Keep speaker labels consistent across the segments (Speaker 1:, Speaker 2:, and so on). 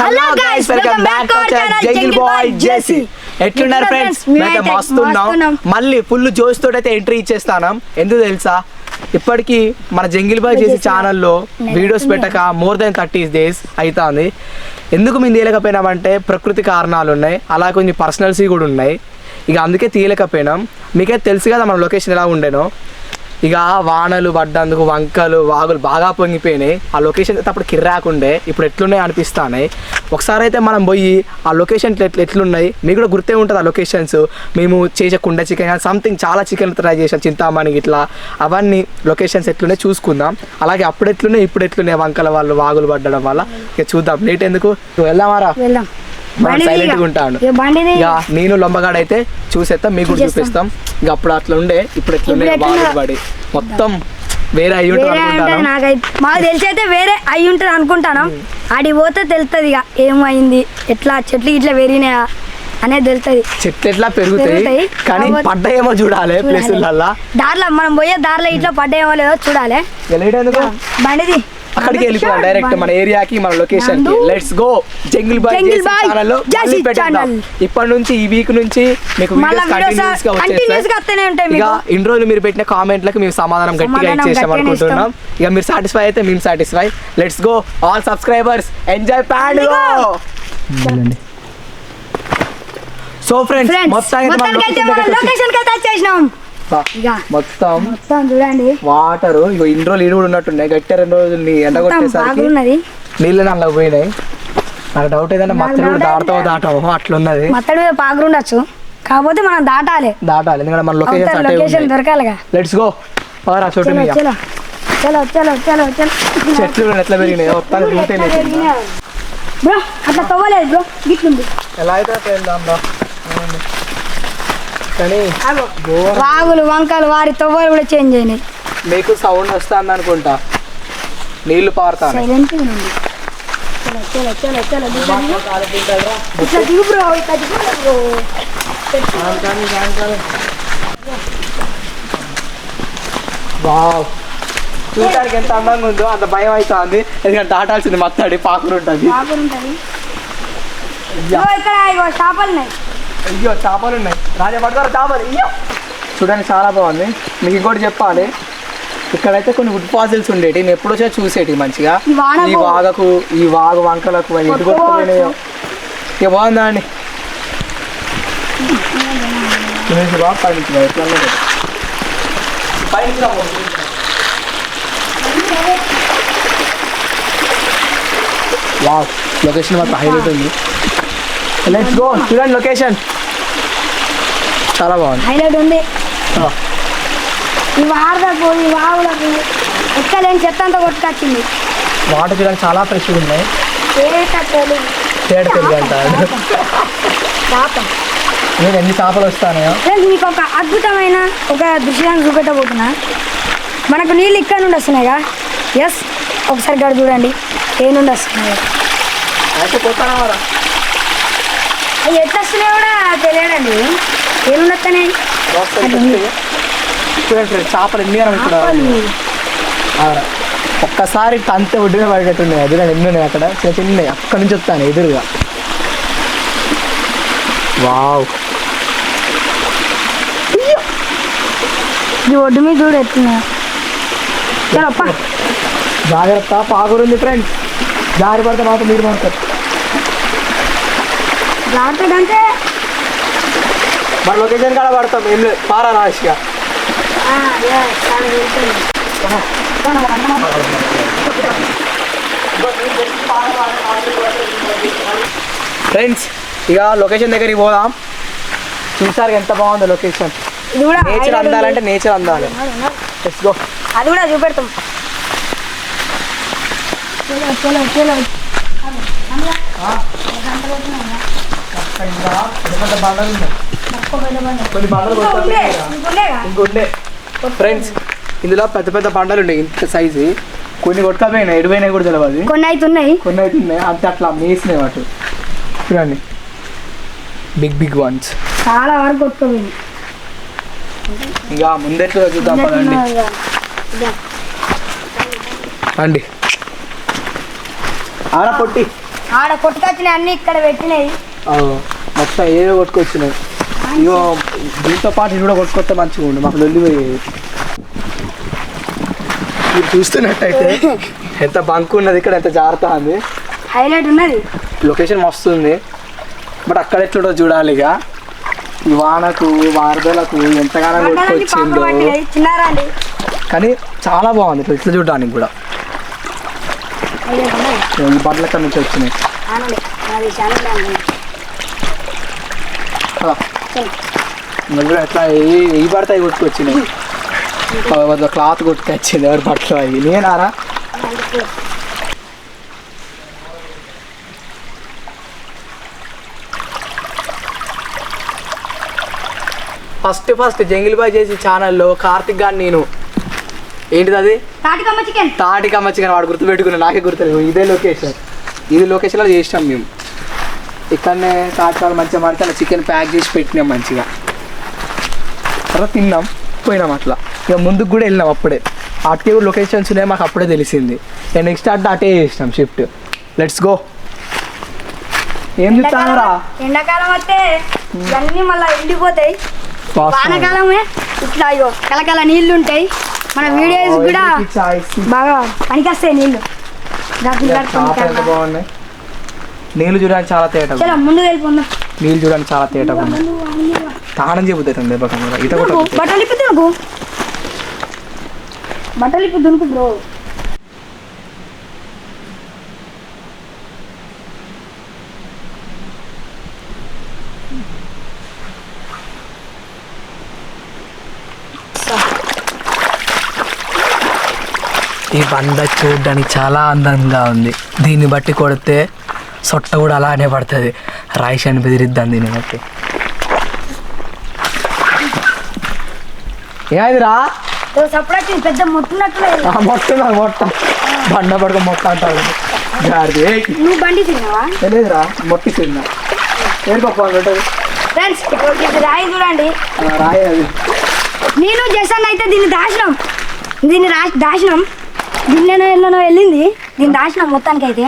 Speaker 1: Hello guys welcome back to boy JC ఎట్లున్నారు friends మేమైతే మస్తున్నాం మళ్ళీ ఫుల్ జోష్ తోటి అయితే ఎంట్రీ ఇచ్చేస్తానం. ఎందుకు తెలుసా? ఇప్పటికీ మన జంగిల్ బాయ్ చేసి ఛానల్లో వీడియోస్ పెట్టక మోర్ దెన్ థర్టీ డేస్ అవుతుంది ఎందుకు మేము తీయలేకపోయినామంటే ప్రకృతి కారణాలు ఉన్నాయి అలా కొన్ని పర్సనల్సీ కూడా ఉన్నాయి. ఇక అందుకే తీయలేకపోయినాం. మీకే తెలుసు కదా మన లొకేషన్ ఎలా ఉండేనో. ఇక వానలు పడ్డందుకు వంకలు వాగులు బాగా పొంగిపోయినాయి. ఆ లొకేషన్ అయితే అప్పుడు కిర్రాకుండే ఇప్పుడు ఎట్లున్నాయి అనిపిస్తున్నాయి ఒకసారి అయితే మనం పోయి ఆ లొకేషన్ ఎట్లా ఎట్లున్నాయి మీకు కూడా గుర్తే ఉంటుంది ఆ లొకేషన్స్ మేము చేసే కుండ చికెన్ సంథింగ్ చాలా చికెన్ ట్రై చేసాం చింతామణి ఇట్లా అవన్నీ లొకేషన్స్ ఎట్లున్నాయి చూసుకుందాం. అలాగే అప్పుడు ఎట్లున్నాయి ఇప్పుడు ఎట్లున్నాయి వంకల వాళ్ళు వాగులు పడ్డడం వల్ల. ఇక చూద్దాం లేట్ ఎందుకు? వెళ్దామారా
Speaker 2: వెళ్దాం. ఇక.
Speaker 1: గా ఉంటాను.
Speaker 2: ఇక
Speaker 1: నేను లొంబగాడ అయితే చూసేస్తాం మీకు కూడా. చూపిస్తాం ఇక అప్పుడు అట్లా ఉండే ఇప్పుడు? పడి మొత్తం వేరే అయ్యి ఉంటుంది
Speaker 2: మాకు తెలిసి అయితే వేరే అయి ఉంటుంది అనుకుంటాను ఆడికి పోతే తెలుస్తుంది ఇక ఏమైంది ఎట్లా చెట్లు ఇట్లా పెరిగినాయా అనేది తెలుస్తుంది
Speaker 1: చెట్లు ఎట్లా పెరుగుతాయి. కానీ పడ్డాయేమో చూడాలి ప్లేసులల్లా
Speaker 2: దారిలో మనం పోయే దారిలో ఇట్లా పడ్డాయేమో లేదో చూడాలి బండిది
Speaker 1: అక్కడికి వెళ్ళిపోయాం డైరెక్ట్ మన ఏరియాకి మన
Speaker 2: లొకేషన్కి.
Speaker 1: Let's go jungle boy
Speaker 2: jungle boy
Speaker 1: channel. ఇప్పటి నుంచి ఈ వీక్ నుంచి మీకు
Speaker 2: కంటిన్యూస్గా
Speaker 1: వచ్చేస్తాయి. ఇక. ఇన్ని రోజులు మీరు పెట్టిన కామెంట్లకు మేము సమాధానం గట్టిగా ఇచ్చేసాం అనుకుంటున్నాం. ఇక మీరు సాటిస్ఫై అయితే మేము satisfy let's go all subscribers enjoy ప్యాండ్ so friends మొత్తానికి
Speaker 2: లొకేషన్కి అయితే వచ్చేసినాం.
Speaker 1: మొత్తం.
Speaker 2: మొత్తం. చూడండి.
Speaker 1: వాటర్. ఇగో ఇన్ని రోజులు ఇరు కూడా ఉన్నట్టున్నాయి. గట్టి రెండు రోజులు నీ ఎండ
Speaker 2: మొత్తం
Speaker 1: కొట్టేసరికి నీళ్ళు నల్ల పోయినాయి. నాకు డౌట్ ఏదైనా మత్తలు కూడా దాడతావు దాటవు అట్లున్నది.
Speaker 2: మత్తడి మీద పాగుండొచ్చు కాకపోతే మనం దాటాలి.
Speaker 1: దాటాలి. ఎందుకంటే మన లొకేషన్
Speaker 2: లొకేషన్ దొరకాలిగా.
Speaker 1: లెట్స్ గో పవరా చోటు
Speaker 2: చలో
Speaker 1: మీద.
Speaker 2: చలో. చలో చలో చలో
Speaker 1: చెట్లు ఎట్లా పెరిగినాయి రూటే లేదు
Speaker 2: బ్రో అట్లా తవ్వలేదు బ్రో. గిట్లుంది.
Speaker 1: ఎలా అయితే అట్లా వెళ్దాం రా అవునండి. కానీ ఘోరం.
Speaker 2: వాగులు వంకలు వారి తవ్వలు కూడా చేంజ్ అయినాయి.
Speaker 1: మీకు సౌండ్ వస్తుంది అనుకుంటా. నీళ్ళు పారుతాను.
Speaker 2: సైలెంట్ ఉంది చలో చలో చలో చలో దిగు. ఇట్లా దిగు బ్రో ఇట్లా దిగు బ్రో
Speaker 1: వావ్. చూడటానికి ఎంత అందంగా ఉందో అంత భయం అవుతుంది. ఎందుకంటే దాటాల్సింది మత్తడి పాకులు ఉంటుంది.
Speaker 2: ఇక్కడ ఇగో చేపలు ఉన్నాయి
Speaker 1: అయ్యో చేపలు ఉన్నాయి రాజా పడతారు చేపలు అయ్యో! చూడడానికి చాలా బాగుంది. మీకు ఇంకోటి చెప్పాలి. ఇక్కడైతే కొన్ని వుడ్ ఫాజిల్స్ ఉండేటి. నేను ఎప్పుడో వచ్చా చూసేటి మంచిగా.
Speaker 2: ఈ
Speaker 1: వాగకు ఈ వాగు వంకలకు అవి కొట్టుకుపోయినాయో. ఇక బాగుందా అండి? బాగా ఎట్లా. వావ్ లొకేషన్ మాత్రం హైలైట్ ఉంది. లెట్స్ గో చూడండి లొకేషన్ చాలా బాగుంది.
Speaker 2: హైలైట్ ఉంది.
Speaker 1: ఆ,
Speaker 2: ఈ వారలకు ఈ వాగులకు ఎక్కలేని చెత్త అంతా కొట్టుకొచ్చింది.
Speaker 1: వాటర్ చూడడానికి చాలా ఫ్రెష్గా ఉన్నాయి. నేను ఎన్ని చేపలు వస్తానో.
Speaker 2: మీకు ఒక అద్భుతమైన ఒక దృశ్యాన్ని చూపెట్టబోతున్నా. మనకు నీళ్ళు ఇక్కడ నుండి వస్తున్నాయిగా ఎస్ ఒకసారి గడ చూడండి. ఏ నుండి వస్తున్నాయి. ఎట్లా వస్తున్నాయో కూడా తెలియడండి
Speaker 1: చూడండి చేపలు ఎన్ని ఇక్కడ. ఒక్కసారి తంతే ఒడ్డుగా పడేటట్టున్నాయి అది ఎన్ని ఉన్నాయి అక్కడ? చిన్న చిన్న అక్కడి నుంచి వస్తాను ఎదురుగా. వావ్.
Speaker 2: ఈ ఒడ్డు మీద చూడు అప్ప.
Speaker 1: జాగ్రత్త పాగురుంది ఫ్రెండ్స్ జారి పడితే మాత్రం మీరు పడతారు
Speaker 2: జాగ్రత్త అంటే
Speaker 1: మన లొకేషన్ కాడ పడతాం. ఏం లేదు పారా రాశిగా. ఫ్రెండ్స్ ఇక లొకేషన్ దగ్గరికి పోదాం. చూసారు ఎంత బాగుందో లొకేషన్.
Speaker 2: ఇది కూడా
Speaker 1: నేచర్. అందాలంటే నేచర్ అందాలి. లెట్స్ గో
Speaker 2: అది కూడా చూపెడతాం. చలో
Speaker 1: ఫ్రెండ్స్ ఇందులో పెద్ద పెద్ద బండలు ఉన్నాయి ఇంత సైజు కొన్ని కొట్టుకపోయినాయి ఎడిపోయినాయి కూడా తెలియదు
Speaker 2: కొన్ని అయితే ఉన్నాయి
Speaker 1: కొన్ని అయితే ఉన్నాయి అంతే అట్లా మేసినాయి వాటి చూడండి బిగ్ బిగ్ వన్స్
Speaker 2: చాలా వరకు కొట్టుకోపోయింది
Speaker 1: ఇక ముందెట్లో చూద్దాం పదండి అండి ఆరా పొట్టి
Speaker 2: ఆడ కొట్టుకొచ్చినాయి అన్ని ఇక్కడ పెట్టినాయి
Speaker 1: మొత్తం ఏవో కొట్టుకొచ్చినాయి. ఇగో దీంతో పాటు ఇది కూడా కొట్టుకొస్తే మంచిగా ఉండు మాకు లొల్లి పోయేది మీరు చూస్తున్నట్టయితే ఎంత బంక్ ఉన్నది ఇక్కడ ఎంత జాగ్రత్త ఉంది
Speaker 2: హైలైట్ ఉన్నది?
Speaker 1: లొకేషన్ మస్తు ఉంది బట్ అక్కడ ఎట్లుంటో చూడాలి ఇక ఈ వానకు వారదలకు ఎంతగానో కొట్టుకొచ్చిందో కానీ చాలా బాగుంది ఇట్లా ఇట్లా చూడడానికి కూడా. ఈ బండ్ల అక్కడ నుంచి వచ్చినాయి.
Speaker 2: ఆనండి అది చాలా
Speaker 1: కదా. ఇంకా చూడు ఎట్లా ఏ- ఏ పడితే అవి కొట్టుకొచ్చినాయి క్లాత్ కొట్టుకొచ్చింది ఎవరి బట్టలు అవి. నేనారా? ఫస్ట్ ఫస్ట్ జంగిల్ బాయ్ చేసి ఛానల్లో కార్తిక్ గారు నేను. ఏంటిది అది?
Speaker 2: తాటికమ్మ చికెన్
Speaker 1: తాటికమ్మ చికెన్ వాడు గుర్తుపెట్టుకున్నా నాకే గుర్తులేదు. ఇదే లొకేషన్ ఇది లొకేషన్లో చేసినాం మేము. ఇక్కడనే తాటికాలు మంచిగా పడితే అలా చికెన్ ప్యాక్ చేసి పెట్టినాం మంచిగా. తర్వాత తిన్నాం పోయినాం అట్లా. ఇక ముందుకు కూడా వెళ్ళినాం అప్పుడే. అటే లొకేషన్స్ ఉన్నాయి మాకు అప్పుడే తెలిసింది. ఇక నెక్స్ట్ అట్లా అటే చేసినాం షిఫ్ట్ లెట్స్ గో ఏం చెప్తానరా
Speaker 2: ఎండాకాలం వస్తే ఇవన్నీ మళ్ళీ ఎండిపోతాయి. వానాకాలమే. ఇట్లా అయ్యో కలకల నీళ్ళు ఉంటాయి. మన వీడియోస్ కూడా బాగా పనికొస్తాయి పనికిరావా?
Speaker 1: బాగున్నాయి? నీళ్ళు చూడడానికి చాలా తేట
Speaker 2: ముందు వెళ్ళిపోందాం
Speaker 1: నీళ్ళు చూడడానికి చాలా ఉన్నాయి తాళం చెబుతాయి.
Speaker 2: బట్టలు ఇప్పి దునుకు బట్టలు ఇప్పి దునుకు బ్రో.
Speaker 1: ఈ బండ చూడడానికి చాలా అందంగా ఉంది. దీన్ని బట్టి కొడితే సొట్ట కూడా అలానే పడుతుంది. రాయిష్ అని బెదిరిద్దాం దీన్ని బట్టి ఏమైందిరా?
Speaker 2: సపరేట్ పెద్ద ముట్టున్నట్లు లేదు.
Speaker 1: మొట్ట మొట్ట. బండ పడుకో మొట్ట అంటాడు ఏయ్,
Speaker 2: నువ్వు బండి తిన్నావా?
Speaker 1: తెలియదురా మొట్టి తిన్నా. ఏడు పప్పు
Speaker 2: ఫ్రెండ్స్ ఇది రాయి చూడండి.
Speaker 1: రాయి అది.
Speaker 2: నేను జసన్ అయితే దీన్ని దాచినాం. దీన్ని రా దాచినాం. దీన్ని ఎన్నో వెళ్ళింది. దీన్ని దాచినాం మొత్తానికి అయితే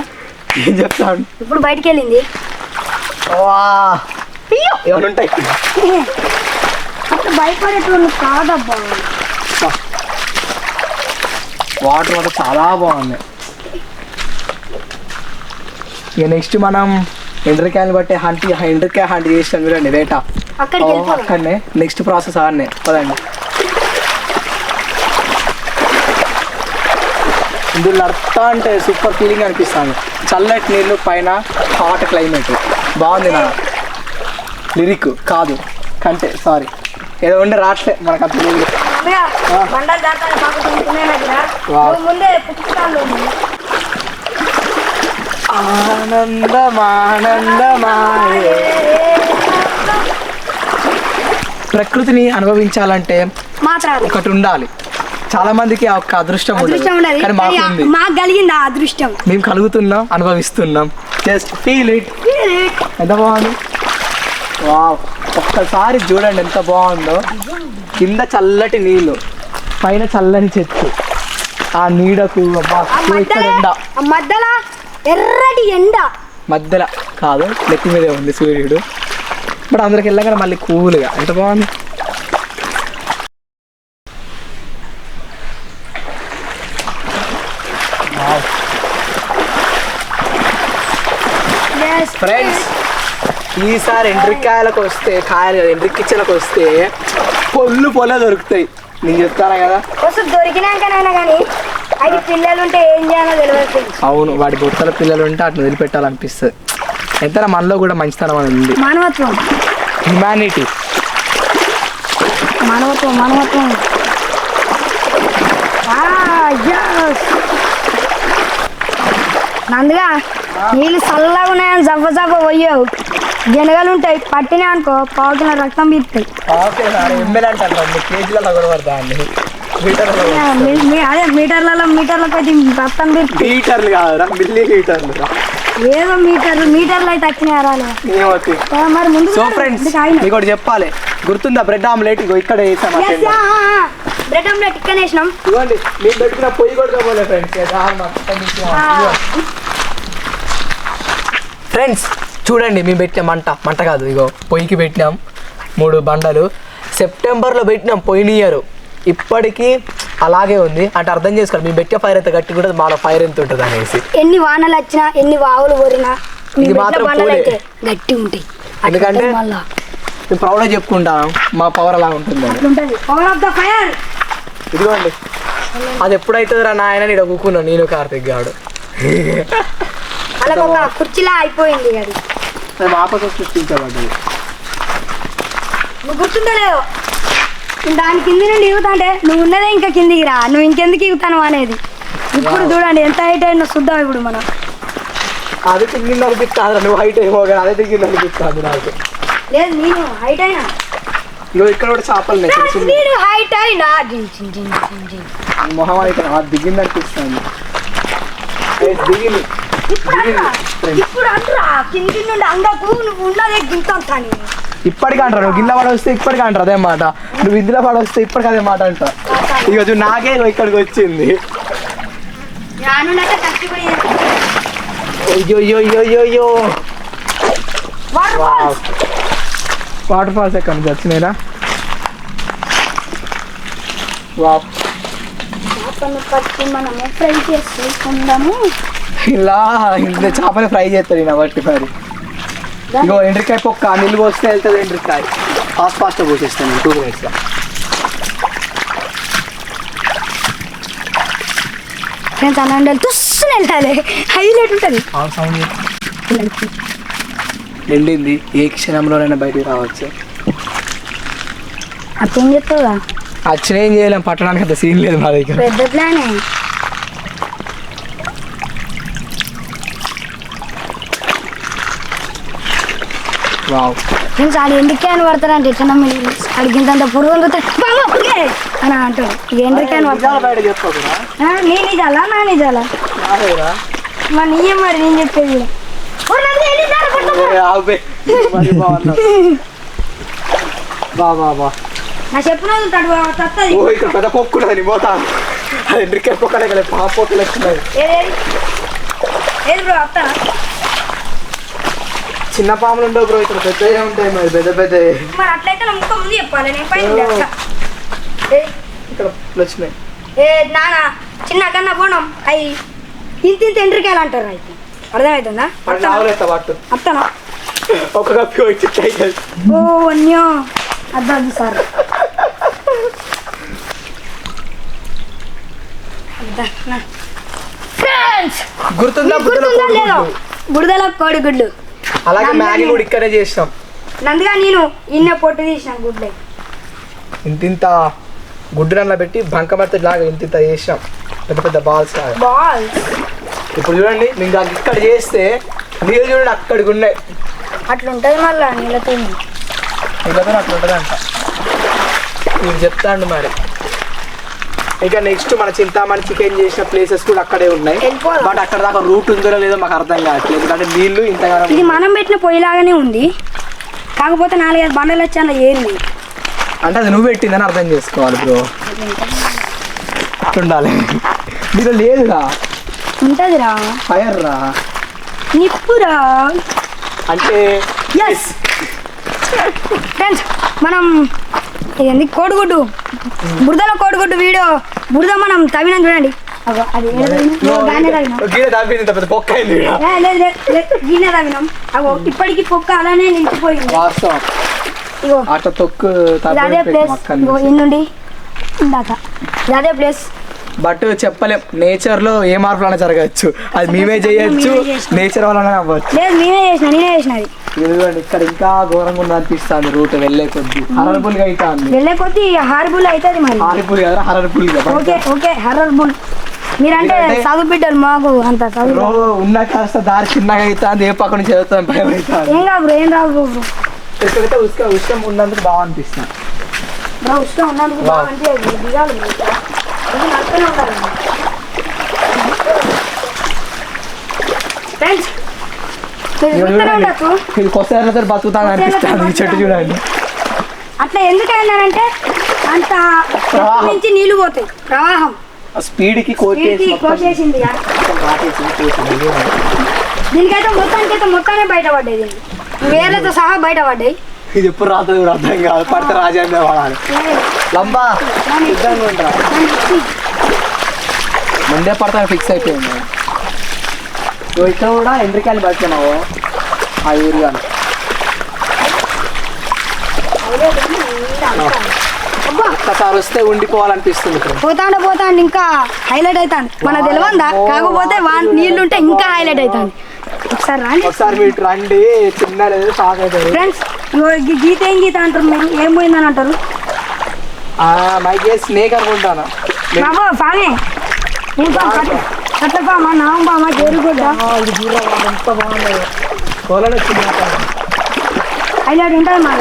Speaker 1: ఏం
Speaker 2: ఇప్పుడు బయటికి వెళ్ళింది
Speaker 1: వా అయ్యో! ఏమైనా ఉంటాయి?
Speaker 2: అప్పుడు భయపడేటువంటి కాదబ్బా.
Speaker 1: వాటర్ మాత్రం చాలా బాగుంది ఇక నెక్స్ట్ మనం ఎండ్రకాయలు బట్టి హంటి ఎండ్రకాయ హంటి చేసినాం చూడండి వేట అక్కడనే. నెక్స్ట్ ప్రాసెస్ ఆడనే. పదండి. ఇందులో నడతా అంటే సూపర్ ఫీలింగ్ అనిపిస్తుంది. చల్లటి నీళ్ళు పైన హాట్ క్లైమేట్. బాగుంది నా లిరిక్. కాదు. కంటే సారీ. ఏదో ఉండే రాట్లే మనకు అంత ఆనందమానందమాయే. ప్రకృతిని అనుభవించాలంటే ఒకటి ఉండాలి. చాలా మందికి ఆ ఒక్క అదృష్టం ఉండదు. కానీ మాకు ఉంది.
Speaker 2: మాకు కలిగింది ఆ అదృష్టం.
Speaker 1: మేము కలుగుతున్నాం అనుభవిస్తున్నాం. జస్ట్ ఫీల్ ఇట్ ఎంత బాగుంది? వావ్ ఒక్కసారి చూడండి ఎంత బాగుందో. కింద చల్లటి నీళ్ళు పైన చల్లని చెట్టు. ఆ నీడకు ఎండ
Speaker 2: మధ్యలో ఎర్రటి ఎండ.
Speaker 1: మధ్యలో కాదు నెత్తి మీదే ఉంది సూర్యుడు. బట్ అందరికి వెళ్ళగానే మళ్ళీ కూల్గా. ఎంత బాగుంది? ఫ్రెండ్స్ ఈసారి ఎండ్రికాయలకు వస్తే కాయలు కదా ఎండ్రికిచ్చలకు వస్తే పొల్లు పొల్ల దొరుకుతాయి. నేను చెప్తానా కదా?
Speaker 2: వస్తు దొరికినాకనైనా కానీ అది పిల్లలు ఉంటే ఏం చేయాలో తెలియదు.
Speaker 1: అవును వాడి బొత్తల పిల్లలు ఉంటే అట్లా వదిలిపెట్టాలనిపిస్తుంది. ఎంత మనలో కూడా మంచితనం అని ఉంది.
Speaker 2: మానవత్వం.
Speaker 1: హ్యుమానిటీ
Speaker 2: మానవత్వం మానవత్వం. Ah. నందుగా నీళ్ళు చల్లగా ఉన్నాయని జబ్బ జబ్బ పోయావు. జనగలు ఉంటాయి పట్టినా అనుకో పావు కిలో రక్తం మీ- అదే మీటర్లలో మీటర్లకు అయితే రక్తం
Speaker 1: మిల్లీ లీటర్లు రా.
Speaker 2: ఏదో మీటర్లు మీటర్లు అయితే వచ్చినాయి మరి ముందు
Speaker 1: సో ఫ్రెండ్స్ చెప్పాలి. గుర్తుందా బ్రెడ్ ఆమ్లెట్? ఇగో ఇక్కడ వేసాం కింద.
Speaker 2: బ్రెడ్ ఆమ్లెట్ ఇక్కడ వేసినాం.
Speaker 1: ఇవ్వండి మీరు పెట్టుకున్న పొయ్యి కొట్టుకోపోలే ఫ్రెండ్స్ ఫ్రెండ్స్ చూడండి మేము పెట్టిన మంట. మంట కాదు ఇగో పొయ్యికి పెట్టినాం మూడు బండలు. సెప్టెంబర్లో పెట్టినాం పోయిన ఇయర్ ఇప్పటికీ అలాగే ఉంది. అంటే అర్థం చేసుకోండి మేము పెట్టే ఫైర్ ఎంత గట్టి కూడా మాలో ఫైర్ ఎంత ఉంటుంది అనేసి.
Speaker 2: ఎన్ని వానలు వచ్చినా ఎన్ని వావులు కోరినా
Speaker 1: ఇది మాత్రం.
Speaker 2: అయితే గట్టి ఉంటాయి.
Speaker 1: ఎందుకంటే
Speaker 2: మళ్ళా.
Speaker 1: మేము ప్రౌడ్గా చెప్పుకుంటాం మా పవర్ అలా ఉంటుంది
Speaker 2: పవర్ ఆఫ్ ద ఫైర్
Speaker 1: ఇదిగోండి. అది ఎప్పుడైతుంది రా నాయన నేను కూకున్నాను నేను కార్తిక్ గాడు.
Speaker 2: అలా ఒక కుర్చీలా అయిపోయింది అది.
Speaker 1: అది కోసం సృష్టించబడ్డది
Speaker 2: నువ్వు గుర్తుంటలేవు దాని కింది నుండి ఇగుతాంటే నువ్వు ఉన్నదే ఇంకా కిందికి రా. నువ్వు ఇంకెందుకు ఇగుతాను అనేది. ఇప్పుడు చూడండి ఎంత హైట్ అయినా చూద్దాం ఇప్పుడు మనం.
Speaker 1: అది తిరిగింది అనిపిస్తుంది నువ్వు హైట్ ఏమో కానీ అదే తిరిగింది అనిపిస్తుంది నాకు.
Speaker 2: లేదు నేను హైట్ అయినా.
Speaker 1: ఇగో ఇక్కడ కూడా చేపలు.
Speaker 2: నేను హైట్ అయినా.
Speaker 1: మొహం అయితే దిగింది అనిపిస్తుంది. దిగింది.
Speaker 2: ఇప్పుడు అంటురా ఇప్పుడు అంటురా కింది నుండి అంగకు నువ్వు
Speaker 1: ఇప్పటికి అంటారు. నువ్వు గిన్నె పడ వస్తే ఇప్పటికి అంటారు. అదే మాట. నువ్వు ఇందులో పడ వస్తే ఇప్పటికి అదే మాట అంట ఇక నాకే ఇక్కడికి వచ్చింది.
Speaker 2: Waterfalls.
Speaker 1: ఎక్కడి నుంచి
Speaker 2: చేపను పట్టి మనము ఫ్రై చేసుకుందాము
Speaker 1: ఇలా ఇంత చేపలు ఫ్రై చేస్తారు ఈయన బట్టి మరి ఇగో ఎండ్రికాయ పొక్క నీళ్ళు పోస్తే వెళ్తుంది ఎండ్రికాయ. ఫాస్ట్ ఫాస్ట్గా పోసేస్తాను టూ మినిట్స్లో
Speaker 2: ఫ్రెండ్స్ అనండి తుస్సుని వెళ్ళాలి హైలైట్ ఉంటుంది.
Speaker 1: సౌండ్ ఎండింది. ఏ క్షణంలోనైనా బయటికి రావచ్చు.
Speaker 2: అర్థం చెప్తుందా
Speaker 1: వచ్చిన ఏం చేయలేం పట్టడానికి అంత సీన్ లేదు మా దగ్గర.
Speaker 2: పెద్ద ప్లానే
Speaker 1: వావ్.
Speaker 2: ఫ్రెండ్స్ ఆడు ఎండికాయని పడతారంటే ఎట్లా మీరు అడిగిందంత పురుగు అని అంటాడు. ఇక ఎండికాయని పడతాడు.
Speaker 1: బయట చెప్పకురా
Speaker 2: నీ నిజాలా నా నిజాలా?
Speaker 1: రాలేరా?
Speaker 2: మరి నీయే మరి నేను చెప్పేది. నా చెప్పినది తడు తత్తది
Speaker 1: ఓ ఇక్కడ పెద్ద పొక్కు ఉన్నది పోతా
Speaker 2: ఏది బ్రో వస్తానా
Speaker 1: చిన్న పాములు ఉండవు బ్రో ఇక్కడ పెద్దగా ఉంటాయి మరి పెద్ద పెద్ద.
Speaker 2: మరి అట్లయితే నా ముఖం ముందు చెప్పాలి నేను పైన. ఏ
Speaker 1: ఇక్కడ వచ్చినాయి.
Speaker 2: ఏ నాన్న చిన్న కన్నా పోనం. అవి ఇంత ఇంత ఎండ్రికాయలు అంటారు అయితే. అర్థమవుతుందా
Speaker 1: పట్టు రావులేస్తా పట్టు.
Speaker 2: అత్తనా?
Speaker 1: ఒక కప్పి వచ్చి సైకిల్
Speaker 2: ఓ అన్యో. అర్థం సార్ ఫ్రెండ్స్
Speaker 1: గుర్తుందా
Speaker 2: గుర్తుందా లేదో? బుడదల కోడిగుడ్లు.
Speaker 1: అలాగే మ్యాగీ కూడా ఇక్కడే చేసినాం.
Speaker 2: నందుగా నేను ఇన్న పొట్టు తీసిన గుడ్లే.
Speaker 1: ఇంత ఇంత గుడ్డు నల్ల పెట్టి బంకమర్త లాగా ఇంత ఇంత చేసినాం. పెద్ద పెద్ద బాల్స్ లాగా.
Speaker 2: బాల్
Speaker 1: ఇప్పుడు చూడండి మీకు ఇక్కడ చేస్తే నీళ్ళు చూడండి అక్కడికి ఉన్నాయి.
Speaker 2: అట్లుంటది మళ్ళా నీళ్ళతో
Speaker 1: నీళ్ళతో అట్లా ఉంటుందంట నేను చెప్తాను మరి. ఇక నెక్స్ట్ మన చింతామణి చికెన్ చేసిన ప్లేసెస్ కూడా అక్కడే ఉన్నాయి. బట్ అక్కడ దాకా రూట్ ఉందో లేదో మాకు అర్థం కావట్లేదు. ఎందుకంటే నీళ్ళు ఇంతగానో
Speaker 2: ఇది మనం పెట్టిన పొయ్యిలాగానే ఉంది. కాకపోతే నాలుగైదు బండలు వచ్చి అలా ఏరింది
Speaker 1: అంటే అది నువ్వు పెట్టిందని అర్థం చేసుకోవాలి బ్రో అట్లుండాలి. మీరు లేదురా.
Speaker 2: ఉంటదిరా.
Speaker 1: ఫైర్ రా.
Speaker 2: నిప్పురా.
Speaker 1: అంటే
Speaker 2: ఎస్ ఫ్రెండ్స్ మనం ఇదేంది కోడిగుడ్డు. బురదలో కోడిగుడ్డు వీడియో. బురద మనం తవ్వినాం చూడండి. అగో, అది గిన్నె తవ్వినాం. ఇప్పటికి పొక్క అలానే నిలిచిపోయింది. ఇగో అదే ప్లేస్ ఇగో ఇందాక. ఇది అదే ప్లేస్
Speaker 1: బట్ చెప్పలేం. నేచర్లో ఏ మార్పులైనా జరగచ్చు అది మేమే చేయొచ్చు. నేచర్ వలన అవ్వచ్చు.
Speaker 2: లేదు నేనే చేసిన నేనే చేసిన అది.
Speaker 1: ఇదిగోండి ఇక్కడ ఇంకా ఘోరంగా ఉంది అనిపిస్తుంది రూట్ వెళ్ళే కొద్ది. హరర్బుల్గా అయితే ఉంది
Speaker 2: వెళ్ళే కొద్దీ హార్బుల్ అవుతుంది మరి.
Speaker 1: హారిబుల్ కదా horrible
Speaker 2: okay okay horrible మీరంటే చదువు బిడ్డలు మాకు అంత చదువు
Speaker 1: ఉన్న కాస్త దారి చిన్నగా అవుతుంది ఏ పక్క నుంచి చదువుతాం భయం అవుతుంది
Speaker 2: ఏం కాదు బ్రో ఏం రాదు బ్రో.
Speaker 1: ఇక్కడైతే ఉసుక ఉష్కం ఉన్నందుకు బాగా అనిపిస్తుంది.
Speaker 2: బ్రో ఇష్టం ఉన్నందుకు బాగా అంటే ఇది
Speaker 1: కొత్త బతుకుతాను అనిపిస్తుంది ఈ చెట్టు చూడండి.
Speaker 2: అట్లా ఎందుకు అయిందంటే అంత. నుంచి నీళ్ళు పోతాయి? ప్రవాహం.
Speaker 1: స్పీడ్కి
Speaker 2: వీటికి కోసేసింది. దీనికైతే మొత్తానికైతే మొత్తానే బయటపడ్డాయి వేర్లతో సహా బయటపడ్డాయి.
Speaker 1: ఇది ఎప్పుడు రాత్రి కూడా అర్థం కాదు. పడితే రాజేంద్ర వాడాలి. లంబా ముందే పడతాను ఫిక్స్ అయిపోయింది. నువ్వు ఇక్కడ కూడా ఎండ్రికాయలు పడుతున్నావు ఆ ఊరిగా ఒక్కసారి వస్తే ఉండిపోవాలనిపిస్తుంది
Speaker 2: పోతాండ పోతాండ ఇంకా హైలైట్ అవుతాంది మన తెలియందా కాకపోతే వా- నీళ్ళుంటే ఇంకా హైలైట్ అవుతాంది ఒకసారి రాండి.
Speaker 1: ఒకసారి మీరు రండి. చిన్న లేదు షాక్ అవుతారు
Speaker 2: ఫ్రెండ్స్ గీత ఏం గీత అంటారు మీరు? ఏం పోయిందని అంటారు?
Speaker 1: మైకే స్నేక్ అనుకుంటాను
Speaker 2: బాబు ఫామే కట్ల పామ? నామ పామ?
Speaker 1: దూరం ఎంత బాగుంది. కోలలో వచ్చింది
Speaker 2: హైలైట్ ఉంటుంది మా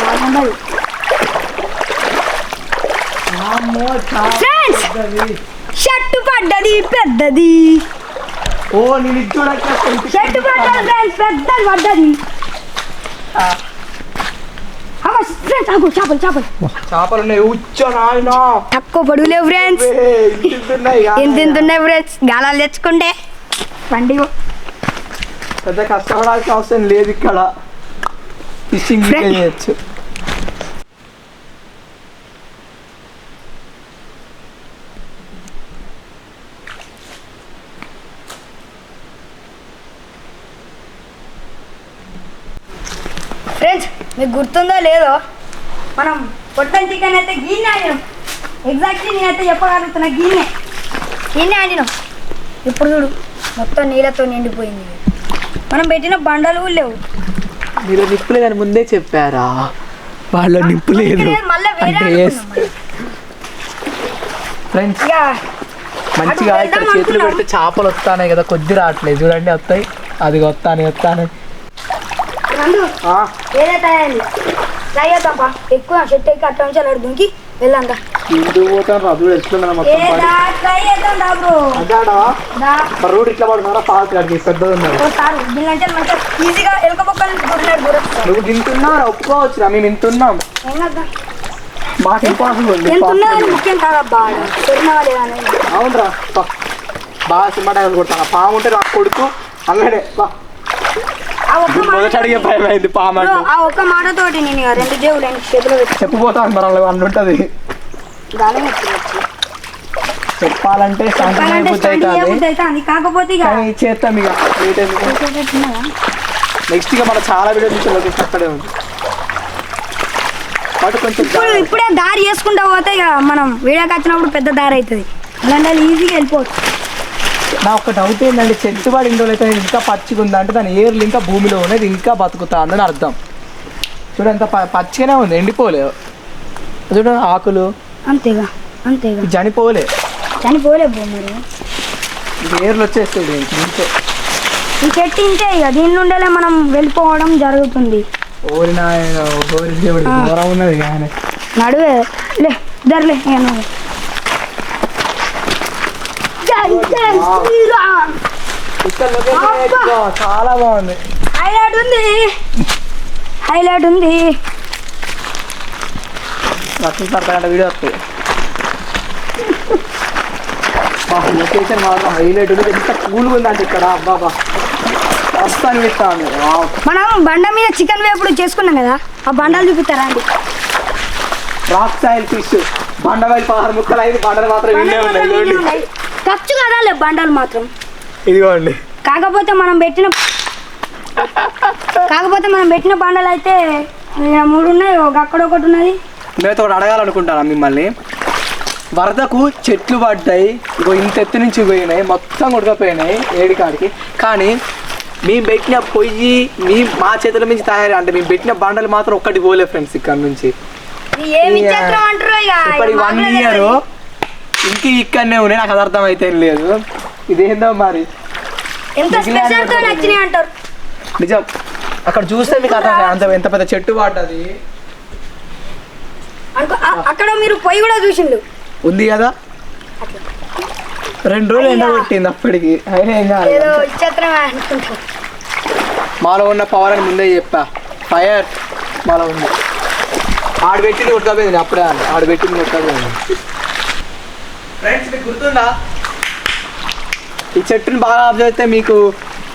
Speaker 2: ఫ్రెండ్స్ షర్టు పడ్డది పెద్దది.
Speaker 1: ఓ నేను ఇది చూడక
Speaker 2: షర్టు పడ్డది పెద్దది పడ్డది. ఫ్రెండ్స్ ఆగు చేపలు చేపలు
Speaker 1: చేపలు. ఉన్నాయి ఉచ్చ నాయన.
Speaker 2: తక్కువ పడుగులేవు ఫ్రెండ్స్. ఎంత ఎంత ఉన్నాయి ఫ్రెండ్స్. గాలాలు తెచ్చుకుంటే. పండుగ
Speaker 1: పెద్ద కష్టపడాల్సిన అవసరం లేదు ఇక్కడ. ఫిషింగ్. చేయొచ్చు.
Speaker 2: ఫ్రెండ్స్ మీకు గుర్తుందో లేదో మనం పొట్టన్ చికెన్ అయితే గిన్నె ఆడినాం ఎగ్జాక్ట్లీ నేనైతే చెప్పగలుగుతున్నా గిన్నె. గిన్నె ఆడినాం ఇప్పుడు చూడు మొత్తం నీళ్ళతో నిండిపోయింది. మనం పెట్టిన బండలు లేవు.
Speaker 1: మీరు నిప్పులు కానీ ముందే చెప్పారా? వాళ్ళ నిప్పు లేదు. ఫ్రెండ్స్ మంచిగా ఇక్కడ చేతులు. పెడితే చేపలు వస్తాయి కదా కొద్ది రావట్లేదు. చూడండి వస్తాయి. అది వస్తాను వస్తాను.
Speaker 2: ఏదైతే ట్రై చేద్దాంపా ఎక్కువ చెట్టు ఎక్కి అట్లా నుంచి అలా దుంకి వెళ్దాందా
Speaker 1: ఇంటికి పోతాను మొత్తం
Speaker 2: దా
Speaker 1: మరి రోడ్ ఇట్లా పడుతున్నారా? పెద్దది
Speaker 2: ఈజీగా ఎలుక బొక్కలు దూరినాడు దూరస్తారు
Speaker 1: నువ్వు తింటున్నారా ఒప్పుకోవచ్చురా మేము తింటున్నాం
Speaker 2: ఏం కదా
Speaker 1: మాకు ఇంపాసిబుల్
Speaker 2: అనేది.
Speaker 1: అవునరా. బాగా టైం కొడతాను. పాము ఉంటే నాకు కొడుకు. అల్లడే పా.
Speaker 2: ఆ ఒక్క మాట
Speaker 1: మొదటి అడిగే భయం అయింది పాము
Speaker 2: బ్రో,
Speaker 1: అంటే
Speaker 2: ఆ ఒక్క మాటతోటి నేను ఇక రెండు జేబులు ఆయన చేతిలో పెట్టి
Speaker 1: అన్న ఉంటుంది
Speaker 2: గాలం ఎత్తుకోవచ్చు.
Speaker 1: చెప్పాలంటే అవుతుంది.
Speaker 2: కాకపోతే ఇక
Speaker 1: కానీ చేస్తాం ఇక? నెక్స్ట్ ఇక మన చాలా వీడియో లొకేషన్ అక్కడే ఉంది కొంచెం
Speaker 2: ఇప్పుడు ఇప్పుడే దారి చేసుకుంటా పోతే ఇక మనం వీడియోకి వచ్చినప్పుడు పెద్ద దారి అవుతుంది. అలాంటి ఈజీగా వెళ్ళిపోవచ్చు.
Speaker 1: నా ఒక డౌట్ ఏంటంటే చెట్టు పడి ఇంట్లో అయితే ఇంకా పచ్చిగా ఉందా అంటే దాని ఏర్లు ఇంకా భూమిలో ఉన్నది ఇంకా బతుకుతా అని అర్థం. చూడు ఎంత పచ్చిగానే ఉంది ఎండిపోలే. చూడు ఆకులు.
Speaker 2: అంతేగా అంతేగా.
Speaker 1: చనిపోలే.
Speaker 2: చనిపోలే
Speaker 1: ఇది ఏర్లు వచ్చేస్తాయి దీనికి ఇంతే
Speaker 2: ఈ చెట్టు ఇంతే ఇక దీని నుండే మనం వెళ్ళిపోవడం జరుగుతుంది.
Speaker 1: ఓరి నాయన ఓరి దేవుడు ఉన్నది కానీ.
Speaker 2: నడువే లే ఇద్దరులే ఇక నువ్వు జై జై శ్రీరామ్
Speaker 1: ఇక్కడ చాలా బాగుంది
Speaker 2: హైలైట్ ఉంది. హైలైట్ ఉంది.
Speaker 1: లక్ష్మీ పడతాయంట వీడియో వస్తాయి లొకేషన్ మాత్రం హైలైట్ ఉంది. ఎంత కూల్గా ఉందంటే ఇక్కడ. అబ్బాబా మస్తు అనిపిస్తుంది. వావ్.
Speaker 2: మనం బండ మీద చికెన్ వేపుడు చేసుకున్నాం కదా ఆ బండలు చూపిస్తారా? అండి
Speaker 1: రాక్ స్టైల్ ఫిష్ బండవాయి పదహారు ముక్కలు ఐదు బండలు మాత్రం ఇల్లే ఉన్నాయి.
Speaker 2: ఖర్చు కదా లే బండలు మాత్రం.
Speaker 1: ఇదిగోండి.
Speaker 2: కాకపోతే మనం పెట్టిన కాకపోతే మనం పెట్టిన బండలు అయితే మూడు ఉన్నాయి ఒక అక్కడ ఒకటి ఉన్నది.
Speaker 1: నేను ఒకటి అడగాలనుకుంటాను మిమ్మల్ని? వరదకు చెట్లు పడ్డాయి ఇగో ఇంత ఎత్తు నుంచి పోయినాయి మొత్తం ఉడకపోయినాయి ఏడికాడికి కానీ మేము పెట్టిన పొయ్యి మీ మా చేతుల నుంచి తయారు అంటే మేము పెట్టిన బండలు మాత్రం ఒక్కటి పోలే ఫ్రెండ్స్ ఇక్కడ నుంచి. ఇక
Speaker 2: ఇక
Speaker 1: ఇప్పటి వన్ ఇయర్. ఇంక ఇక్కడనే ఉన్నాయి నాకు అది అర్థం అయితే లేదు. ఇదేందో మరి?
Speaker 2: ఎంత
Speaker 1: మిగిలిన
Speaker 2: స్పెషల్తో
Speaker 1: కూడా
Speaker 2: నచ్చినాయి అంటారు.
Speaker 1: నిజం. అక్కడ చూస్తే మీకు అర్థం. అంత ఎంత పెద్ద చెట్టు
Speaker 2: అ- అక్కడ మీరు పొయ్యి కూడా చూసిండు.
Speaker 1: ఉంది కదా? రెండు రోజులు ఎండ పెట్టింది అప్పటికి. అయినా ఏం కాదు. మాలో ఉన్న పవర్ అని ముందే చెప్పా. ఫైర్ మాలో ఉంది. ఆడు పెట్టింది ఉడకపోయింది అప్పుడే అని ఆడు పెట్టింది ఉడకపోయింది ఫ్రెండ్స్ మీకు గుర్తుందా? ఈ చెట్టుని బాగా ఆబ్జర్వ్ అయితే మీకు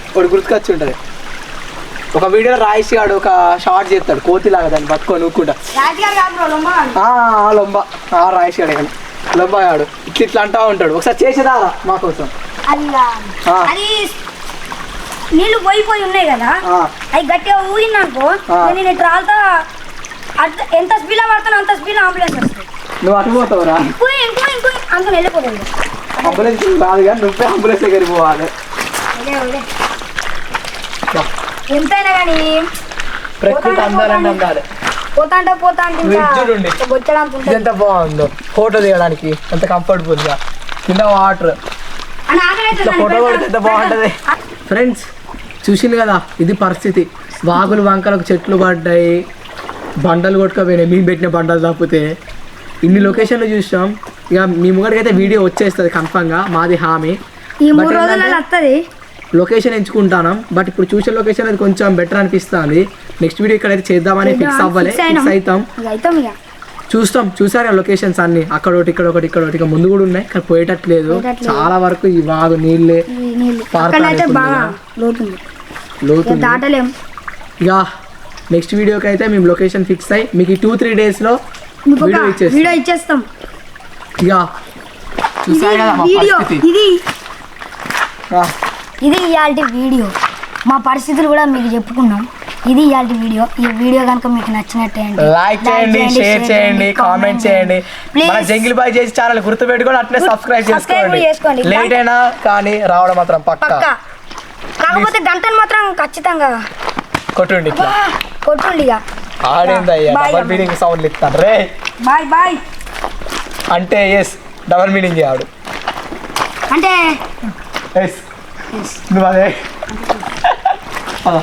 Speaker 1: ఒకటి గుర్తుకొచ్చి ఉంటుంది ఒక వీడియోలో రాయిష్ గాడు ఒక షార్ట్ చేస్తాడు కోతిలాగా దాన్ని పట్టుకొని ఆ లొంబ ఆ రాయిష్ గాడు కానీ. లొంబ గాడు. ఇట్లా ఇట్లా అంటా ఉంటాడు. ఒకసారి చేసేదారా మా కోసం?
Speaker 2: అది కాదు.
Speaker 1: ఆ.
Speaker 2: అది నీళ్ళు పోయి పోయి ఉన్నాయి కదా?
Speaker 1: ఆ,
Speaker 2: అవి గట్టిగా ఊగిందనుకో
Speaker 1: ఆ.
Speaker 2: నేను ఇటు రాళ్ళతో అట్ ఎంత స్పీడ్లో పడతానో అంత స్పీడ్లో అంబులెన్స్ వస్తుంది.
Speaker 1: నువ్వు అటు పోతావురా.
Speaker 2: అంత వెళ్ళిపోతుంది
Speaker 1: అంబులెన్స్ రాదు కానీ నువ్వే అంబులెన్స్ దగ్గరికి పోవాలి.
Speaker 2: అదే అదే ఎంతైనా కానీ
Speaker 1: ప్రకృతి అందాలని అందాలి.
Speaker 2: పోతా అంటే పోతా అంటే ఇంకా
Speaker 1: చూడండి.
Speaker 2: బొచ్చడానికి
Speaker 1: ఇది
Speaker 2: ఉంటుంది.
Speaker 1: ఎంత బాగుందో. ఫోటో తీయడానికి ఎంత కంఫర్టబుల్గా కింద వాటర్ ఫోటో కొడితే ఎంత బాగుంటది? ఫ్రెండ్స్ చూసింది కదా ఇది పరిస్థితి. వాగులు వంకలకు చెట్లు పడ్డాయి. బండలు కొట్టుకపోయినాయి. మేము పెట్టిన బండలు తప్పితే. ఇన్ని లొకేషన్లు చూసాం ఇక మీ ముంగడికి అయితే వీడియో వచ్చేస్తుంది కన్ఫామ్గా మాది హామీ.
Speaker 2: ఈ మూడు రోజులలో వస్తుంది
Speaker 1: లొకేషన్ ఎంచుకుంటాను. బట్ ఇప్పుడు చూసే లొకేషన్ అది కొంచెం బెటర్ అనిపిస్తుంది. నెక్స్ట్ వీడియో ఇక్కడైతే చేద్దామని ఫిక్స్ అవ్వాలి. ఫిక్స్ అవుతాం చూస్తాం. చూసారా లొకేషన్స్ అన్ని. అక్కడ ఒకటి ఇక్కడ ఒకటి ఇక్కడ ఒకటి. ముందు కూడా ఉన్నాయి కానీ పోయేటట్లేదు. చాలా వరకు ఈ వాగు నీళ్ళే లోతు
Speaker 2: దాటలేం.
Speaker 1: ఇక నెక్స్ట్ వీడియోకి అయితే మేము లొకేషన్ ఫిక్స్ అయ్యి మీకు ఈ టూ త్రీ డేస్లో వీడియో ఇచ్చేస్తాం. ఇక
Speaker 2: ఇది
Speaker 1: చూసారు కదా మా
Speaker 2: వీడియో.
Speaker 1: పరిస్థితి?
Speaker 2: ఇది
Speaker 1: ఆ,
Speaker 2: ఇది ఇవాళ వీడియో. మా పరిస్థితులు కూడా మీకు చెప్పుకున్నాం. ఇది ఇవాళ వీడియో. ఈ వీడియో కనుక మీకు నచ్చినట్టే
Speaker 1: లైక్ చేయండి షేర్ చేయండి కామెంట్ చేయండి. మన జంగిల్ బాయ్ చేసి ఛానల్ గుర్తు పెట్టుకొని అట్లే సబ్స్క్రైబ్
Speaker 2: Subscribe
Speaker 1: చేసుకోండి.
Speaker 2: చేసుకోండి.
Speaker 1: లేట్ అయినా కానీ రావడం మాత్రం పక్క.
Speaker 2: పక్క. కాకపోతే గంటను మాత్రం ఖచ్చితంగా
Speaker 1: కొట్టుండి ఇట్లా.
Speaker 2: కొట్టుండి ఇక.
Speaker 1: ఆడిందయ్యా
Speaker 2: Bye,
Speaker 1: డబల్
Speaker 2: అమ్మ.
Speaker 1: మీనింగ్ సౌండ్ ఇస్తాను రే!
Speaker 2: బాయ్ బాయ్
Speaker 1: అంటే ఎస్ డబల్ మీనింగ్ ఆడు.
Speaker 2: అంటే?
Speaker 1: ఎస్ నువ్వు అదే. పద.